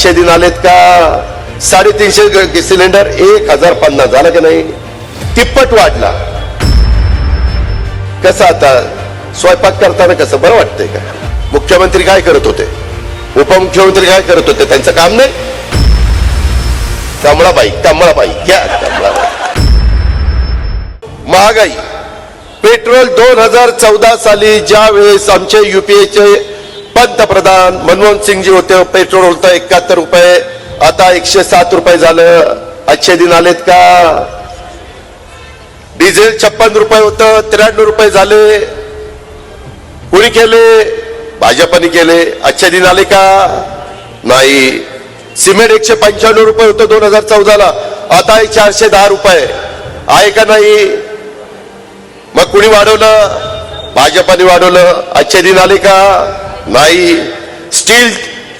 आजचे दिन आलेत का? साडेतीनशे सिलेंडर एक हजार पन्नास झाला की नाही? तिप्पट वाढला. कसं आता स्वयंपाक करताना कसं बरं वाटतंय का? मुख्यमंत्री काय करत होते? उपमुख्यमंत्री काय करत होते? त्यांचं काम नाही? कमळाबाई कमळाबाई घ्या कमळाबाई. महागाई. पेट्रोल दोन हजार चौदा साली ज्या वेळेस आमचे युपीएचे पंतप्रधान मनमोहन सिंगजी होते पेट्रोल होतं एकाहत्तर रुपये आता एकशे सात रुपये झालं. अच्छे दिन आलेत का? डिझेल छप्पन रुपये होतं त्र्याण्णव रुपये झाले. कुणी केले? भाजपाने केले. अच्छे दिन आले का? नाही. सिमेंट एकशे पंच्याण्णव रुपये होतं दोन हजार चौदाला. आता आहे चारशे दहा रुपये. आहे का नाही? मग कुणी वाढवलं? भाजपाने वाढवलं. अच्छे दिन आले का? नाही स्टील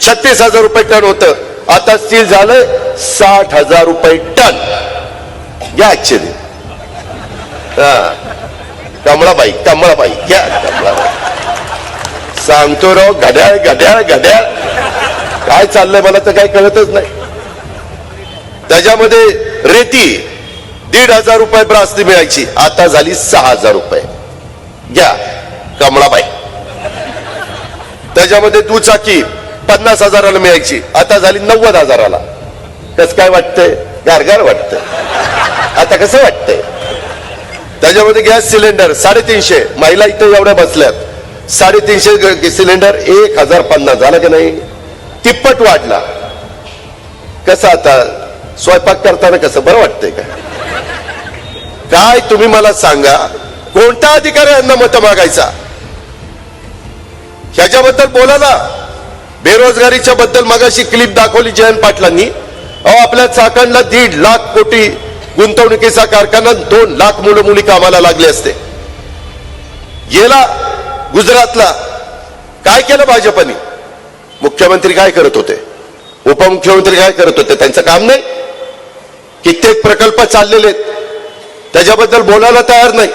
छत्तीस हजार रुपये टन होतं. आता स्टील झालंय साठ हजार रुपये टन. घ्या ऍक्च्युली हा. कमळाबाई कमळाबाई घ्या कमळाबाई. सांगतो राव घड्याळ घड्याळ घड्याळ. काय चाललंय मला तर काही कळतच नाही. त्याच्यामध्ये रेती दीड हजार रुपये ब्रासनी मिळायची. आता झाली सहा हजार रुपये. घ्या कमळाबाई. त्याच्यामध्ये दुचाकी पन्नास हजाराला मिळायची. आता झाली नव्वद हजाराला. कस काय वाटतंय? गारगार वाटतंय. आता कसं वाटतंय? त्याच्यामध्ये गॅस सिलेंडर साडेतीनशे. महिला इथं एवढ्या बसल्यात. साडेतीनशे सिलेंडर एक हजार पन्नास. झाला की नाही? तिप्पट वाढला. कसं आता? स्वयंपाक करताना कसं? बरं वाटतंय का? काय तुम्ही मला सांगा? कोणता अधिकार यांना मत मागायचा? ह्याच्याबद्दल बोला ना. बेरोजगारीच्या बद्दल मगाशी क्लिप दाखवली जयंत पाटलांनी. अहो आपल्या चाकणला दीड लाख कोटी गुंतवणुकीचा कारखाना दोन लाख मुलं मुली कामाला लागले असते. गेला गुजरातला. काय केलं भाजपने? मुख्यमंत्री काय करत होते? उपमुख्यमंत्री काय करत होते? त्यांचं काम नाही. कित्येक प्रकल्प चाललेले आहेत. त्याच्याबद्दल बोलायला तयार नाही.